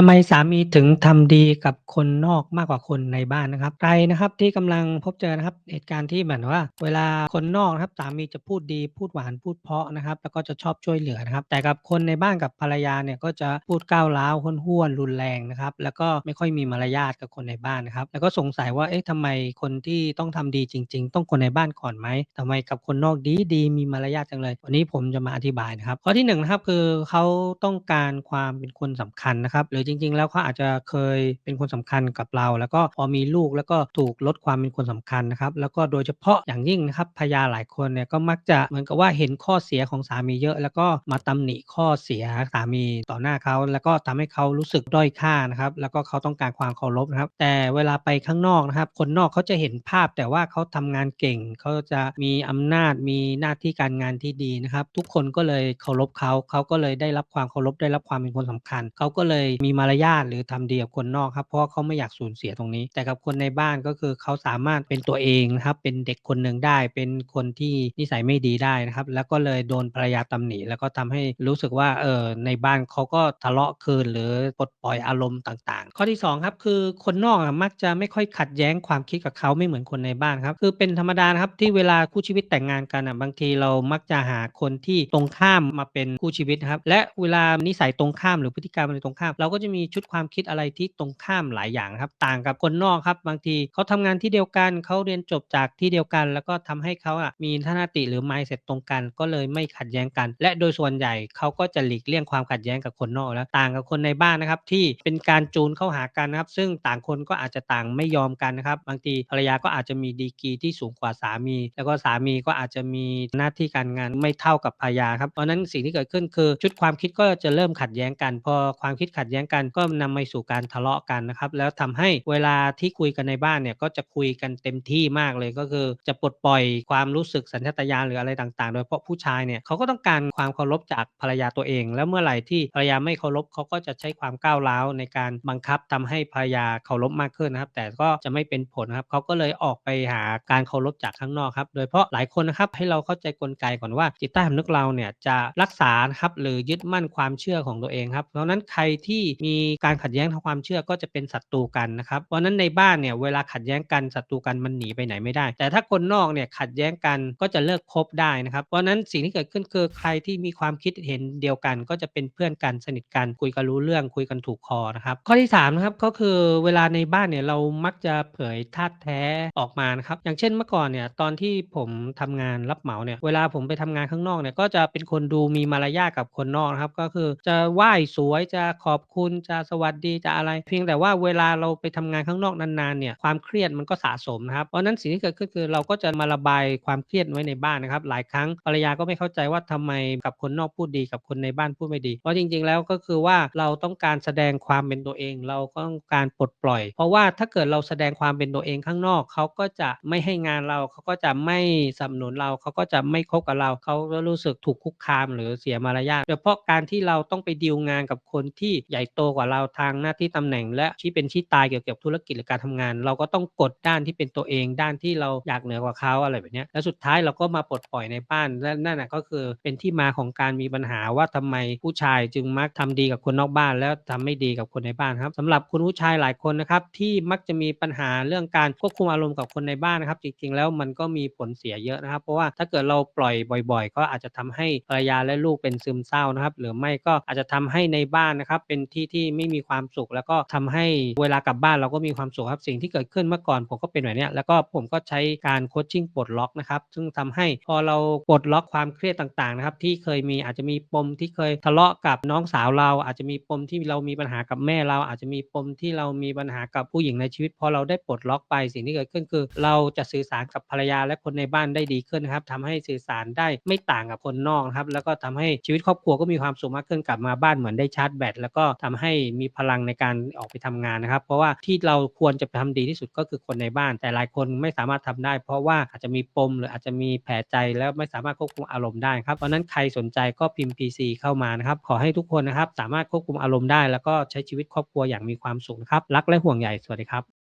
ทำไมสามีถึงทำดีกับคนนอกมากกว่าคนในบ้านนะครับ?ใครนะครับที่กำลังพบเจอนะครับเหตุการณ์ที่เหมือนว่า เวลาคนนอกนะครับสามีจะพูดดีพูดหวานพูดเพาะนะครับ แล้วก็จะชอบช่วยเหลือนะครับ แต่กับคนในบ้านกับภรรยาเนี่ยก็จะพูดก้าวร้าวห้วนรุนแรงนะครับ แล้วก็ไม่ค่อยมีมารยาทกับคนในบ้านนะครับ แล้วก็สงสัยว่าเอ๊ะทำไมคนที่ต้องทำดีจริง ๆ ต้องคนในบ้านก่อนไหม?ทำไมกับคนนอกดี๊ๆมีมารยาทจังเลย วันนี้ผมจะมาอธิบายนะครับข้อที่1นะครับคือเขาต้องการความเป็นคนสำคัญนะครับหรือจริง ๆ แล้วเขาอาจจะเคยเป็นคนสำคัญกับเรา แล้วก็พอมีลูกแล้วก็ถูกลดความเป็นคนสำคัญนะครับ แล้วก็โดยเฉพาะอย่างยิ่งนะครับภรรยาหลายคนเนี่ยก็มักจะเหมือนกับว่าเห็นข้อเสียของสามีเยอะ แล้วก็มาตำหนิข้อเสียสามีต่อหน้าเขา แล้วก็ทำให้เขารู้สึกด้อยค่านะครับ แล้วก็เขาต้องการความเคารพนะครับ แต่เวลาไปข้างนอกนะครับ คนนอกเขาจะเห็นภาพแต่ว่าเขาทำงานเก่ง เขาจะมีอำนาจมีหน้าที่การงานที่ดีนะครับ ทุกคนก็เลยเคารพเขาเขาก็เลยได้รับความเคารพได้รับความเป็นคนสำคัญ เขาก็เลยมีมารยาทหรือทำดีกับคนนอกครับเพราะเขาไม่อยากสูญเสียตรงนี้ แต่กับคนในบ้านก็คือเขาสามารถเป็นตัวเองนะครับเป็นเด็กคนหนึ่งได้ เป็นคนที่นิสัยไม่ดีได้นะครับ แล้วก็เลยโดนภรรยาตำหนิแล้วก็ทำให้รู้สึกว่าเออในบ้านเขาก็ทะเลาะคืนหรือปลดปล่อยอารมณ์ต่าง ๆ ข้อที่ 2 ครับ คือคนนอกมักจะไม่ค่อยขัดแย้งความคิดกับเขาไม่เหมือนคนในบ้านครับ คือเป็นธรรมดานะครับที่เวลาคู่ชีวิตแต่งงานกันน่ะบางทีเรามักจะหาคนที่ตรงข้ามมาเป็นคู่ชีวิตครับและเวลานิสัยตรงข้ามหรือพฤติกรรมอะไรตรงข้ามเราก็จะมีชุดความคิดอะไรที่ตรงข้ามหลายอย่างครับ ต่างกับคนนอกครับ บางทีเขาทำงานที่เดียวกันเขาเรียนจบจากที่เดียวกัน แล้วก็ทำให้เขาอะมีทัศนคติหรือ mindset ตรงกัน ก็เลยไม่ขัดแย้งกัน และโดยส่วนใหญ่เขาก็จะหลีกเลี่ยงความขัดแย้งกับคนนอกแล้วต่างกับคนในบ้านนะครับ ที่เป็นการจูนเข้าหากันนะครับ ซึ่งต่างคนก็อาจจะต่างไม่ยอมกันนะครับ บางทีภรรยาก็อาจจะมีดีกีที่สูงกว่าสามี แล้วก็สามีก็อาจจะมีหน้าที่การงานไม่เท่ากับภรรยาครับเพราะฉะนั้นสิ่งที่เกิดขึ้นคือ ชุดความคิดก็จะเริ่มขัดแย้งกัน พอความคิดขัดแย้งกันก็นำไปสู่การทะเลาะกันนะครับแล้วทำให้เวลาที่คุยกันในบ้านเนี่ยก็จะคุยกันเต็มที่มากเลยก็คือ จะปลดปล่อยความรู้สึกสัญชาตญาณหรืออะไรต่างๆ โดยเฉพาะผู้ชายเนี่ยเขาก็ต้องการความเคารพจากภรรยาตัวเอง แล้วเมื่อไหร่ที่ภรรยาไม่เคารพเขาก็จะใช้ความก้าวร้าวในการบังคับทำให้ภรรยาเคารพมากขึ้นนะครับ แต่ก็จะไม่เป็นผลครับเขาก็เลยออกไปหาการเคารพจากข้างนอกครับโดยเฉพาะหลายคนนะครับให้เราเข้าใจกลไกก่อนว่าจิตใต้สำนึกเราเนี่ยจะรักษาครับหรือยึดมั่นความเชื่อของตัวเองครับเพราะนั้นใครที่มีการขัดแย้งทางความเชื่อก็จะเป็นศัตรูกันนะครับเพราะนั้นในบ้านเนี่ยเวลาขัดแย้งกันศัตรูกันมันหนีไปไหนไม่ได้ แต่ถ้าคนนอกเนี่ยขัดแย้งกันก็จะเลิกคบได้นะครับเพราะนั้นสิ่งที่เกิดขึ้นคือใครที่มีความคิดเห็นเดียวกัน ก็จะเป็นเพื่อนกันสนิทกันคุยกันรู้เรื่องคุยกันถูกคอนะครับข้อที่3นะครับก็คือเวลาในบ้านเนี่ยเรามักจะเผยธาตุแท้ออกมานะครับอย่างเช่นเมื่อก่อนเนี่ยตอนที่ผมทำงานรับเหมาเนี่ยเวลาผมไปทำงานข้างนอกเนี่ยก็จะเป็นคนดูมีมารยาทกับคนนอกนะครับก็คือจะไหว้สวยจะขอบคุณจะสวัสดีจะอะไร เพียงแต่ว่าเวลาเราไปทำงานข้างนอกนานๆเนี่ยความเครียดมันก็สะสมนะครับเพราะนั้นสิ่งที่เกิดขึ้นคือเราก็จะมาระบายความเครียดไว้ในบ้านนะครับ หลายครั้งภรรยาก็ไม่เข้าใจว่าทำไมกับคนนอกพูดดีกับคนในบ้านพูดไม่ดี เพราะจริง ๆ แล้วก็คือว่าเราต้องการแสดงความเป็นตัวเอง เราก็ต้องการปลดปล่อย เพราะว่าถ้าเกิดเราแสดงความเป็นตัวเองข้างนอกเขาก็จะไม่ให้งานเราเขาก็จะไม่สนับสนุนเราเขาก็จะไม่คบกับเราเขาก็รู้สึกถูกคุกคามหรือเสียมารยาทโดยเฉพาะการที่เราต้องไปดีลงานกับคนที่ใหญ่โตกว่าเราทางหน้าที่ตำแหน่ง และชี้เป็นชี้ตายเกี่ยวกับธุรกิจหรือการทำงาน เราก็ต้องกดด้านที่เป็นตัวเองด้านที่เราอยากเหนือกว่าเขาอะไรแบบนี้แล้วสุดท้ายเราก็มาปลดปล่อยในบ้านและนั่นนะก็คือเป็นที่มาของการมีปัญหาว่าทำไมผู้ชายจึงมักทำดีกับคนนอกบ้าน แล้วทำไม่ดีกับคนในบ้านครับสำหรับคุณผู้ชายหลายคนนะครับที่มักจะมีปัญหาเรื่องการควบคุมอารมณ์กับคนในบ้านนะครับจริงๆ แล้วมันก็มีผลเสียเยอะนะครับ เพราะว่าถ้าเกิดเราปล่อยบ่อย ๆ ก็อาจจะทำให้ภรรยาและลูกเป็นซึมเศร้านะครับ หรือไม่ก็อาจจะทำให้ในบ้านนะครับเป็นที่ที่ไม่มีความสุข แล้วก็ทำให้เวลากลับบ้านเราก็มีความสุขครับสิ่งที่เกิดขึ้นเมื่อก่อนผมก็เป็นแบบนี้แล้วก็ผมก็ใช้การ coaching ปลดล็อกนะครับซึ่งทำให้พอเราปลดล็อกความเครียดต่างๆนะครับที่เคยมีอาจจะมีปมที่เคยทะเลาะกับน้องสาวเรา อาจจะมีปมที่เรามีปัญหากับแม่เรา อาจจะมีปมที่เรามีปัญหากับผู้หญิงในชีวิตพอเราได้ปลดล็อกไปสิ่งที่เกิดขึ้นคือ เราจะสื่อสารกับภรรยาและคนในบ้านได้ดีขึ้นนะครับทำให้สื่อสารได้ไม่ต่างกับคนนอกนะครับแล้วก็ทำให้ชีวิตครอบครัวก็มีความสุขมากขึ้นกลับมาบ้านเหมือนได้ชาร์จแบตแล้วก็ทำให้มีพลังในการออกไปทำงานนะครับ เพราะว่าที่เราควรจะไปทำดีที่สุดก็คือคนในบ้าน แต่หลายคนไม่สามารถทำได้ เพราะว่าอาจจะมีปมหรืออาจจะมีแผลใจแล้วไม่สามารถควบคุมอารมณ์ได้ครับเพราะนั้นใครสนใจก็พิมพ์ PC เข้ามานะครับ ขอให้ทุกคนนะครับสามารถควบคุมอารมณ์ได้ แล้วก็ใช้ชีวิตครอบครัวอย่างมีความสุขนะครับรักและห่วงใยสวัสดีครับ